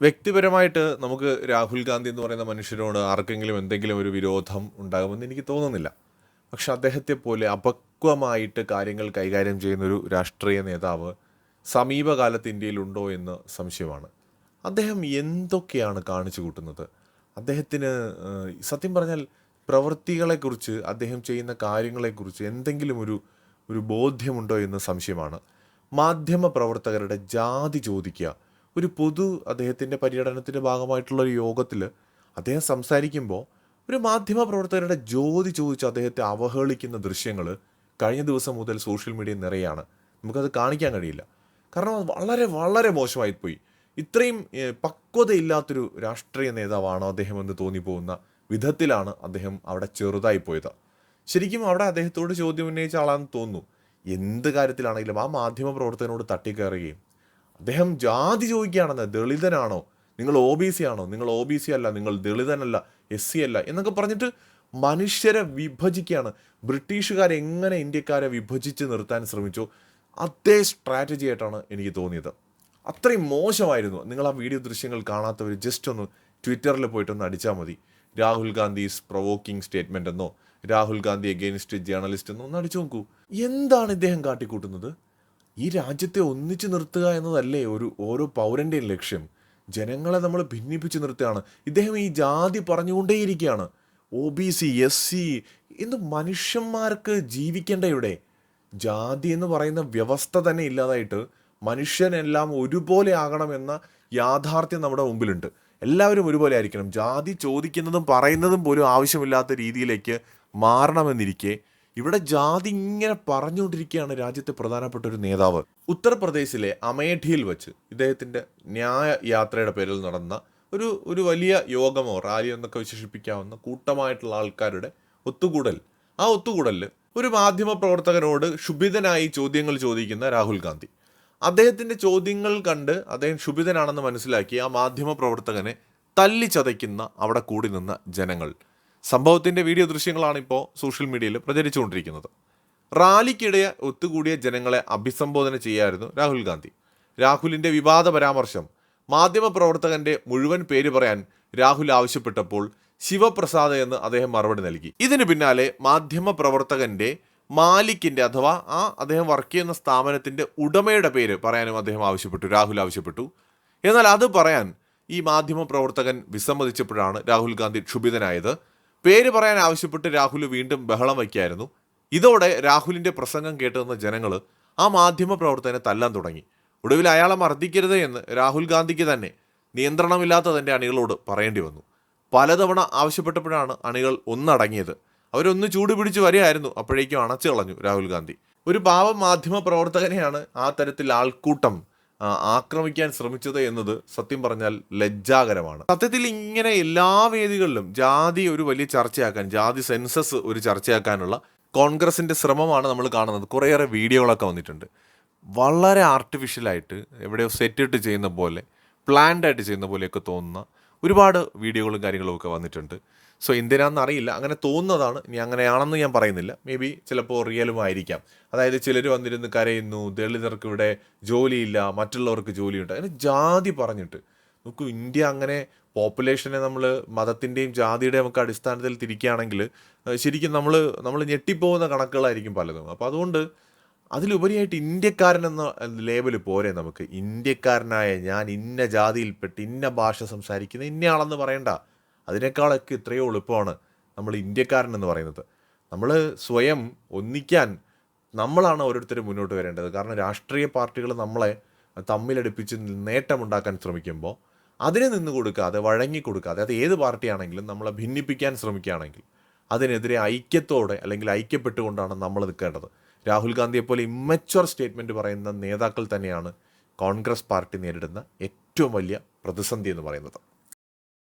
വ്യക്തിപരമായിട്ട് നമുക്ക് രാഹുൽ ഗാന്ധി എന്ന് പറയുന്ന മനുഷ്യരോട് ആർക്കെങ്കിലും എന്തെങ്കിലും ഒരു വിരോധം ഉണ്ടാകുമെന്ന് എനിക്ക് തോന്നുന്നില്ല. പക്ഷെ അദ്ദേഹത്തെ പോലെ അപക്വമായിട്ട് കാര്യങ്ങൾ കൈകാര്യം ചെയ്യുന്ന ഒരു രാഷ്ട്രീയ നേതാവ് സമീപകാലത്ത് ഇന്ത്യയിലുണ്ടോ എന്ന് സംശയമാണ്. അദ്ദേഹം എന്തൊക്കെയാണ് കാണിച്ചു കൂട്ടുന്നത്? അദ്ദേഹത്തിന് സത്യം പറഞ്ഞാൽ പ്രവൃത്തികളെക്കുറിച്ച് അദ്ദേഹം ചെയ്യുന്ന കാര്യങ്ങളെക്കുറിച്ച് എന്തെങ്കിലും ഒരു ഒരു ബോധ്യമുണ്ടോ എന്ന് സംശയമാണ്. മാധ്യമ പ്രവർത്തകരുടെ ജാതി ചോദിക്കുക ഒരു പൊതു അദ്ദേഹത്തിന്റെ പര്യടനത്തിന്റെ ഭാഗമായിട്ടുള്ള ഒരു യോഗത്തിൽ അദ്ദേഹം സംസാരിക്കുമ്പോൾ ഒരു മാധ്യമ പ്രവർത്തകരുടെ ജോലി ചോദിച്ച് അദ്ദേഹത്തെ അവഹേളിക്കുന്ന ദൃശ്യങ്ങൾ കഴിഞ്ഞ ദിവസം മുതൽ സോഷ്യൽ മീഡിയ നിറയാണ്. നമുക്കത് കാണിക്കാൻ കഴിയില്ല. കാരണം അത് വളരെ വളരെ മോശമായിപ്പോയി. ഇത്രയും ഏഹ്, പക്വതയില്ലാത്തൊരു രാഷ്ട്രീയ നേതാവാണോ അദ്ദേഹം എന്ന് തോന്നിപ്പോകുന്ന വിധത്തിലാണ് അദ്ദേഹം അവിടെ ചെറുതായി പോയത് ശരിക്കും അവിടെ അദ്ദേഹത്തോട് ചോദ്യം ഉന്നയിച്ച ആളാണെന്ന് തോന്നുന്നു. എന്ത് കാര്യത്തിലാണെങ്കിലും ആ മാധ്യമ പ്രവർത്തകനോട് തട്ടിക്കയറുകയും അദ്ദേഹം ജാതി ചോദിക്കുകയാണെന്ന് ദളിതനാണോ? നിങ്ങൾ ഒ ബി സി ആണോ? നിങ്ങൾ ഒ ബി സി അല്ല നിങ്ങൾ ദളിതനല്ല എസ് സി അല്ല എന്നൊക്കെ പറഞ്ഞിട്ട് മനുഷ്യരെ വിഭജിക്കുകയാണ്. ബ്രിട്ടീഷുകാർ എങ്ങനെ ഇന്ത്യക്കാരെ വിഭജിച്ച് നിർത്താൻ ശ്രമിച്ചു? അതേ സ്ട്രാറ്റജി ആയിട്ടാണ് എനിക്ക് തോന്നിയത്. അത്രയും മോശമായിരുന്നു. നിങ്ങൾ ആ വീഡിയോ ദൃശ്യങ്ങൾ കാണാത്തവർ ജസ്റ്റ് ഒന്ന് ട്വിറ്ററിൽ പോയിട്ടൊന്ന് അടിച്ചാൽ മതി. രാഹുൽ ഗാന്ധീസ് പ്രൊവോക്കിംഗ് സ്റ്റേറ്റ്മെന്റ് എന്നോ രാഹുൽ ഗാന്ധി അഗെയിൻസ്റ്റ് ജേർണലിസ്റ്റ് എന്നോ ഒന്ന് അടിച്ചു നോക്കൂ. എന്താണ് ഇദ്ദേഹം കാട്ടിക്കൂട്ടുന്നത്? ഈ രാജ്യത്തെ ഒന്നിച്ചു നിർത്തുക എന്നതല്ലേ ഒരു ഓരോ പൗരന്റെയും ലക്ഷ്യം. ജനങ്ങളെ നമ്മൾ ഭിന്നിപ്പിച്ച് നിർത്തുകയാണ്. ഇദ്ദേഹം ഈ ജാതി പറഞ്ഞുകൊണ്ടേയിരിക്കുകയാണ്. O B C S C ഇന്ന് മനുഷ്യന്മാർക്ക് ജീവിക്കേണ്ട ഇവിടെ. ജാതി എന്ന് പറയുന്ന വ്യവസ്ഥ തന്നെ ഇല്ലാതായിട്ട് മനുഷ്യനെല്ലാം ഒരുപോലെ ആകണമെന്ന യാഥാർത്ഥ്യം നമ്മുടെ മുമ്പിലുണ്ട്. എല്ലാവരും ഒരുപോലെ ആയിരിക്കണം. ജാതി ചോദിക്കുന്നതും പറയുന്നതും പോലും ആവശ്യമില്ലാത്ത രീതിയിലേക്ക് മാറണമെന്നിരിക്കെ ഇവിടെ ജാതി ഇങ്ങനെ പറഞ്ഞുകൊണ്ടിരിക്കുകയാണ് രാജ്യത്തെ പ്രധാനപ്പെട്ട ഒരു നേതാവ്. ഉത്തർപ്രദേശിലെ അമേഠിയിൽ വെച്ച് ഇദ്ദേഹത്തിന്റെ ന്യായ യാത്രയുടെ പേരിൽ നടന്ന ഒരു ഒരു വലിയ യോഗമോ റാലിയോ എന്നൊക്കെ വിശേഷിപ്പിക്കാവുന്ന കൂട്ടമായിട്ടുള്ള ആൾക്കാരുടെ ഒത്തുകൂടൽ. ആ ഒത്തുകൂടലിൽ ഒരു മാധ്യമ പ്രവർത്തകനോട് ക്ഷുഭിതനായി ചോദ്യങ്ങൾ ചോദിക്കുന്ന രാഹുൽ ഗാന്ധി. അദ്ദേഹത്തിന്റെ ചോദ്യങ്ങൾ കണ്ട് അദ്ദേഹം ക്ഷുഭിതനാണെന്ന് മനസ്സിലാക്കി ആ മാധ്യമ പ്രവർത്തകനെ തല്ലിച്ചതയ്ക്കുന്ന അവിടെ കൂടി നിന്ന ജനങ്ങൾ. സംഭവത്തിന്റെ വീഡിയോ ദൃശ്യങ്ങളാണ് ഇപ്പോൾ സോഷ്യൽ മീഡിയയിൽ പ്രചരിച്ചുകൊണ്ടിരിക്കുന്നത്. റാലിക്കിടെ ഒത്തുകൂടിയ ജനങ്ങളെ അഭിസംബോധന ചെയ്യായിരുന്നു രാഹുൽ ഗാന്ധി. രാഹുലിന്റെ വിവാദ പരാമർശം മാധ്യമപ്രവർത്തകന്റെ മുഴുവൻ പേര് പറയാൻ രാഹുൽ ആവശ്യപ്പെട്ടപ്പോൾ ശിവപ്രസാദ് എന്ന് അദ്ദേഹം മറുപടി നൽകി. ഇതിനു പിന്നാലെ മാധ്യമപ്രവർത്തകന്റെ മാലിക്കിന്റെ അഥവാ ആ അദ്ദേഹം വർക്ക് ചെയ്യുന്ന സ്ഥാപനത്തിന്റെ ഉടമയുടെ പേര് പറയാനും അദ്ദേഹം ആവശ്യപ്പെട്ടു രാഹുൽ ആവശ്യപ്പെട്ടു. എന്നാൽ അത് പറയാൻ ഈ മാധ്യമപ്രവർത്തകൻ വിസമ്മതിച്ചപ്പോഴാണ് രാഹുൽ ഗാന്ധി ക്ഷുഭിതനായത്. പേര് പറയാൻ ആവശ്യപ്പെട്ട് രാഹുൽ വീണ്ടും ബഹളം വയ്ക്കായിരുന്നു. ഇതോടെ രാഹുലിന്റെ പ്രസംഗം കേട്ടുനിന്ന ജനങ്ങൾ ആ മാധ്യമ പ്രവർത്തകനെ തല്ലാൻ തുടങ്ങി. ഒടുവിൽ അയാളെ മർദ്ദിക്കരുത് എന്ന് രാഹുൽ ഗാന്ധിക്ക് തന്നെ നിയന്ത്രണമില്ലാത്ത തന്റെ അണികളോട് പറയേണ്ടി വന്നു. പലതവണ ആവശ്യപ്പെട്ടപ്പോഴാണ് അണികൾ ഒന്നടങ്ങിയത്. അവരൊന്ന് ചൂട് പിടിച്ച് വരികയായിരുന്നു. അപ്പോഴേക്കും അണച്ചു കളഞ്ഞു രാഹുൽ ഗാന്ധി. ഒരു പാവം മാധ്യമ പ്രവർത്തകനെയാണ് ആ തരത്തിൽ ആൾക്കൂട്ടം ആക്രമിക്കാൻ ശ്രമിച്ചത് എന്നത് സത്യം പറഞ്ഞാൽ ലജ്ജാകരമാണ്. സത്യത്തിൽ ഇങ്ങനെ എല്ലാ വേദികളിലും ജാതി ഒരു വലിയ ചർച്ചയാക്കാൻ ജാതി സെൻസസ് ഒരു ചർച്ചയാക്കാനുള്ള കോൺഗ്രസിന്റെ ശ്രമമാണ് നമ്മൾ കാണുന്നത്. കുറേയേറെ വീഡിയോകളൊക്കെ വന്നിട്ടുണ്ട്. വളരെ ആർട്ടിഫിഷ്യലായിട്ട് എവിടെയോ സെറ്റിട്ട് ചെയ്യുന്ന പോലെ പ്ലാൻഡായിട്ട് ചെയ്യുന്ന പോലെയൊക്കെ തോന്നുന്ന ഒരുപാട് വീഡിയോകളും കാര്യങ്ങളും ഒക്കെ വന്നിട്ടുണ്ട്. സോ എന്തിനാണെന്ന് അറിയില്ല. അങ്ങനെ തോന്നുന്നതാണ്. ഇനി അങ്ങനെയാണെന്ന് ഞാൻ പറയുന്നില്ല. മേ ബി ചിലപ്പോൾ റിയലും ആയിരിക്കാം. അതായത് ചിലർ വന്നിരുന്ന് കരയുന്നു ദളിതർക്ക് ഇവിടെ ജോലിയില്ല മറ്റുള്ളവർക്ക് ജോലിയുണ്ട്. അങ്ങനെ ജാതി പറഞ്ഞിട്ട്. നോക്കൂ ഇന്ത്യ അങ്ങനെ പോപ്പുലേഷനെ നമ്മൾ മതത്തിന്റെയും ജാതിയുടെയും ഒക്കെ അടിസ്ഥാനത്തിൽ തിരിക്കുകയാണെങ്കിൽ ശരിക്കും നമ്മൾ നമ്മൾ ഞെട്ടിപ്പോകുന്ന കണക്കുകളായിരിക്കും പലതും. അപ്പോൾ അതുകൊണ്ട് അതിലുപരിയായിട്ട് ഇന്ത്യക്കാരൻ എന്ന ലേബൽ പോരെ നമുക്ക്. ഇന്ത്യക്കാരനായ ഞാൻ ഇന്ന ജാതിയിൽപ്പെട്ട് ഇന്ന ഭാഷ സംസാരിക്കുന്ന ഇന്നയാളെന്ന് പറയണ്ട. അതിനേക്കാളൊക്കെ ഇത്രയോ എളുപ്പമാണ് നമ്മൾ ഇന്ത്യക്കാരൻ എന്ന് പറയുന്നത്. നമ്മൾ സ്വയം ഒന്നിക്കാൻ നമ്മളാണ് ഓരോരുത്തരും മുന്നോട്ട് വരേണ്ടത്. കാരണം രാഷ്ട്രീയ പാർട്ടികൾ നമ്മളെ തമ്മിലടുപ്പിച്ച് നേട്ടമുണ്ടാക്കാൻ ശ്രമിക്കുമ്പോൾ അതിന് നിന്ന് കൊടുക്കാതെ വഴങ്ങി കൊടുക്കാതെ അത് ഏത് പാർട്ടിയാണെങ്കിലും നമ്മളെ ഭിന്നിപ്പിക്കാൻ ശ്രമിക്കുകയാണെങ്കിൽ അതിനെതിരെ ഐക്യത്തോടെ അല്ലെങ്കിൽ ഐക്യപ്പെട്ടുകൊണ്ടാണ് നമ്മൾ നിൽക്കേണ്ടത്. രാഹുൽ ഗാന്ധിയെപ്പോലെ ഇമ്മച്വർ സ്റ്റേറ്റ്മെന്റ് പറയുന്ന നേതാക്കൾ തന്നെയാണ് കോൺഗ്രസ് പാർട്ടി നേരിടുന്ന ഏറ്റവും വലിയ പ്രതിസന്ധി എന്ന് പറയുന്നത്.